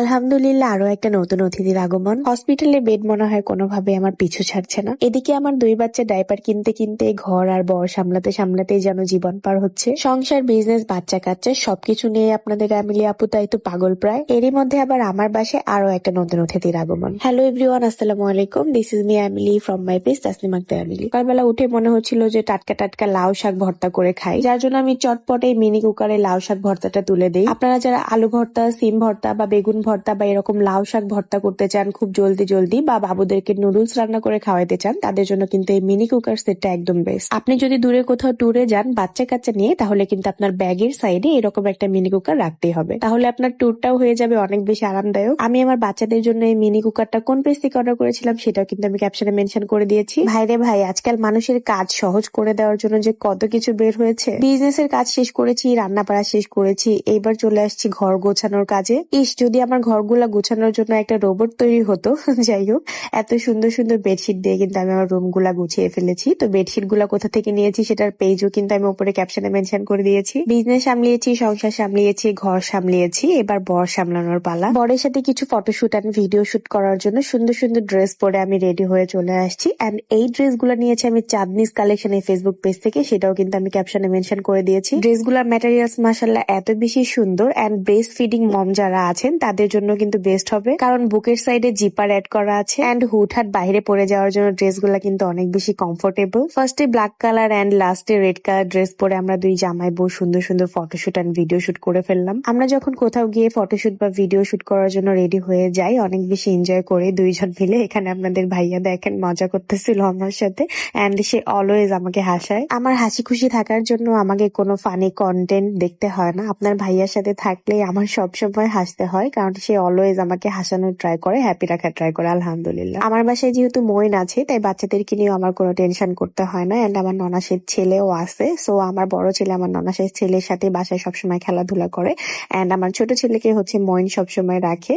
আলহামদুলিল্লাহ, আরও একটা নতুন অতিথির আগমন। হসপিটালে বেড মনে হয় কোনোভাবে আমার পিছু ছাড়ছে না। এদিকে আমার দুই বাচ্চা ডাইপার কিনতে কিনতে ঘর আর বর সামলাতে সামলাতেই যেন জীবন পার হচ্ছে। সংসার, বিজনেস, বাচ্চা কাচ্চা, সবকিছু নিয়ে আপনাদের ফ্যামিলি আপু তাই তো পাগল প্রায়। এরই মধ্যে আবার আমার বাসায় আরও একটা নতুন অতিথির আগমন। হ্যালো এভরিওয়ান আসসালামু আলাইকুম। This is me Emily from my page Taslim Akhtar Emily সকালবেলা উঠে মনে হচ্ছিল যে টাটকা টাটকা লাউ শাক ভর্তা করে খাই। যার জন্য আমি চটপটে মিনি কুকারে লাউ শাক ভর্তাটা তুলে দিই। আপনারা যারা আলু ভর্তা, সিম ভর্তা বা বেগুন ভর্তা বা এরকম লাউ শাক ভর্তা করতে চান, খুব জলদি জলদি বা বাবুদেরকে নুডলস রান্না করে খাওয়াইতে চান, তাদের জন্য কিন্তু এই মিনি কুকার সেটটা একদম বেস্ট আপনি যদি দূরে কোথাও ট্যুরে যান, বাচ্চা কাচ্চা নিয়ে, তাহলে কিন্তু আপনার ব্যাগের সাইডে এরকম একটা মিনি কুকার রাখতেই হবে। তাহলে আপনার ট্যুরটাও হয়ে যাবে অনেক বেশি আরামদায়ক। আমি আমার বাচ্চাদের জন্য এই মিনি কুকারটা কোন পেজ থেকে অর্ডার করেছিলাম, সেটাও কিন্তু আমি ক্যাপশনে মেনশন করে দিয়েছি। ভাইরে ভাই, আজকাল মানুষের কাজ সহজ করে দেওয়ার জন্য যে কত কিছু বের হয়েছে। বিজনেসের কাজ শেষ করেছি রান্না পাড়া শেষ করেছি, এইবার চলে আসছি ঘর গোছানোর কাজে। ইস, যদি আমার ঘরগুলা গুছানোর জন্য একটা রোবট তৈরি হতো। যাই হোক, এত সুন্দর সুন্দর বেডশিট দিয়ে কিন্তু আমি আমার রুমগুলা গুছিয়ে ফেলেছি। তো বেডশিটগুলা কোথা থেকে নিয়েছি সেটার পেজও কিন্তু আমি উপরে ক্যাপশনে মেনশন করে দিয়েছি। বিজনেস সামলিয়েছি, সংসার সামলিয়েছি, ঘর সামলিয়েছি, এবার বর সামলানোর পালা। বরের সাথে কিছু ফটোশুট অ্যান্ড ভিডিও শুট করার জন্য সুন্দর সুন্দর ড্রেস পরে আমি রেডি হয়ে চলে আসছি। অ্যান্ড এই ড্রেসগুলো নিয়েছি আমি চাঁদনিস কালেকশন এই ফেসবুক পেজ থেকে, সেটাও কিন্তু আমি ক্যাপশনে মেনশন করে দিয়েছি। ড্রেসগুলোর ম্যাটেরিয়ালস মাসাল্লাহ এত বেশি সুন্দর অ্যান্ড ব্রেস্ট ফিডিং মম যারা আছেন, তাদের জন্য কিন্তু বেস্ট হবে। কারণ বুকের সাইডে জিপার অ্যাড করা আছে অ্যান্ড হুটহাট বাইরে পরে যাওয়ার জন্য ড্রেসগুলো কিন্তু অনেক বেশি কমফোর্টেবল ফার্স্টে ব্ল্যাক কালার অ্যান্ড লাস্টে রেড কালার ড্রেস পরে আমরা দুই জামাই বউ সুন্দর সুন্দর ফটোশুট অ্যান্ড ভিডিও শুট করে ফেললাম। আমরা যখন কোথাও গিয়ে ফটোশুট বা ভিডিও শুট করার জন্য রেডি হয়ে যাই, অনেক বেশি এনজয় করে দুইজন মিলে এখানে আপনাদের ভাইয়া দেখেন মজা করতেছিল আমার সাথে অ্যান্ড সে অলওয়েজ আমাকে হাসায়। আমার হাসি খুশি থাকার জন্য আমাকে কোনো ফানি কন্টেন্ট দেখতে হয় না। আপনার ভাইয়ার সাথে থাকলে আমার সবসময় হাসতে হয়, কারণ সে অলওয়েজ আমাকে হাসানোর ট্রাই করে হ্যাপি রাখার ট্রাই করে, আলহামদুলিল্লাহ। আমার বাসায় যেহেতু মইন আছে, তাই বাচ্চাদেরকে নিয়েও আমার কোনো টেনশন করতে হয় না। অ্যান্ড আমার ননাসের ছেলেও আছে সো আমার বড় ছেলে, আমার ননাসের ছেলের সাথে বাসায় সবসময় খেলাধুলা করে। অ্যান্ড আমার ছোট ছেলেকে হচ্ছে মইন সবসময় রাখে।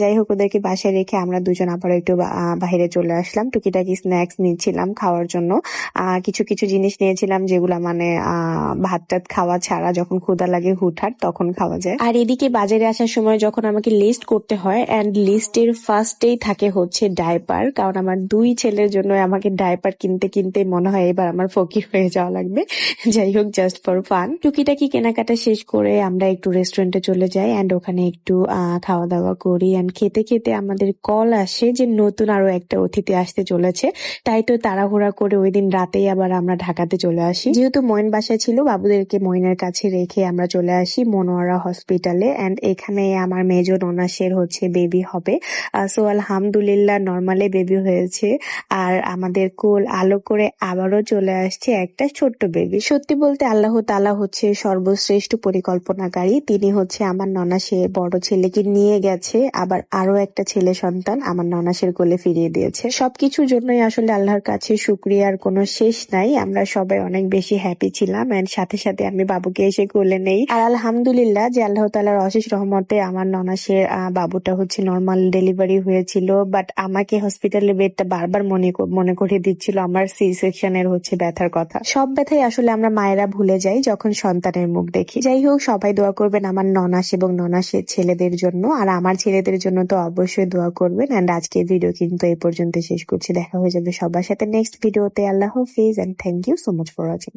যাই হোক, ওদেরকে বাসায় রেখে আমরা দুজন আবার একটু বাইরে চলে আসলাম। টুকিটাকি স্ন্যাক্স নিচ্ছিলাম খাওয়ার জন্য। কিছু কিছু জিনিস নিয়েছিলাম যেগুলো মানে ভাত খাওয়া ছাড়া যখন ক্ষুদা লাগে হুটহাট তখন খাওয়া যায়। আর এদিকে বাজারে আসার সময় যখন আমাকে লিস্ট করতে হয় অ্যান্ড লিস্টের ফার্স্টেই থাকে হচ্ছে ডাইপার কারণ আমার দুই ছেলের জন্য আমাকে ডাইপার কিনতে কিনতে মনে হয় এবার আমার ফকির হয়ে যাওয়া লাগবে। যাই হোক জাস্ট ফর ফান টুকিটাকি কেনাকাটা শেষ করে আমরা একটু রেস্টুরেন্টে চলে যাই অ্যান্ড ওখানে একটু খাওয়া দাওয়া করি অ্যান্ড খেতে খেতে আমাদের কল আসে যে নতুন আরও একটা অতিথি আসতে চলেছে। তাই তো তাড়াহুড়া করে ওই দিন রাতেই আবার আমরা ঢাকাতে চলে আসি। যেহেতু মইন বাসায় ছিল, বাবুদেরকে মইনের কাছে রেখে আমরা চলে আসি মনোয়ারা হসপিটালে অ্যান্ড এখানে আমার মেজো ননাসের হচ্ছে বেবি হবে। সো আলহামদুলিল্লাহ নর্মালে বেবি হয়েছে। আর আমাদের কোল আলো করে আবারও চলে আসছে একটা ছোট্ট বেবি সত্যি বলতে আল্লাহ তালা হচ্ছে সর্বশ্রেষ্ঠ পরিকল্পনাকারী। তিনি হচ্ছে আমার ননাসে বড় ছেলেকে নিয়ে গেছে। আবার আরও একটা ছেলে সন্তান আমার ননাসের কোলে ফিরিয়ে দিয়েছে। সবকিছুর জন্যই আসলে আল্লাহর কাছে শুক্রিয়ার কোনো শেষ নাই। আমরা সবাই অনেক বেশি হ্যাপি ছিলাম এন্ড সাথে সাথে আমি বাবুকে এসে কোলে নেই। আর আলহামদুলিল্লাহ যে আল্লাহ তালার অশেষ রহমতে আমার ননাসের বাবুটা হচ্ছে নর্মাল ডেলিভারি হয়েছিল বাট আমাকে হসপিটালে বেডটা বারবার মনে মনে করিয়ে দিচ্ছিল, আমার সি সেকশনের হচ্ছে ব্যথার কথা। সব ব্যথাই আসলে আমরা মায়েরা ভুলে যাই যখন সন্তানের মুখ দেখি। যাই হোক, সবাই দোয়া করবেন আমার ননাস এবং ননাসের ছেলেদের জন্য, আর আমার ছেলেদের জন্য তো অবশ্যই দোয়া করবেন অ্যান্ড আজকের ভিডিও কিন্তু এই পর্যন্ত শেষ করছি। দেখা হয়ে যাবে সবার সাথে নেক্সট ভিডিওতে আল্লাহ হাফিজ and thank you so much for watching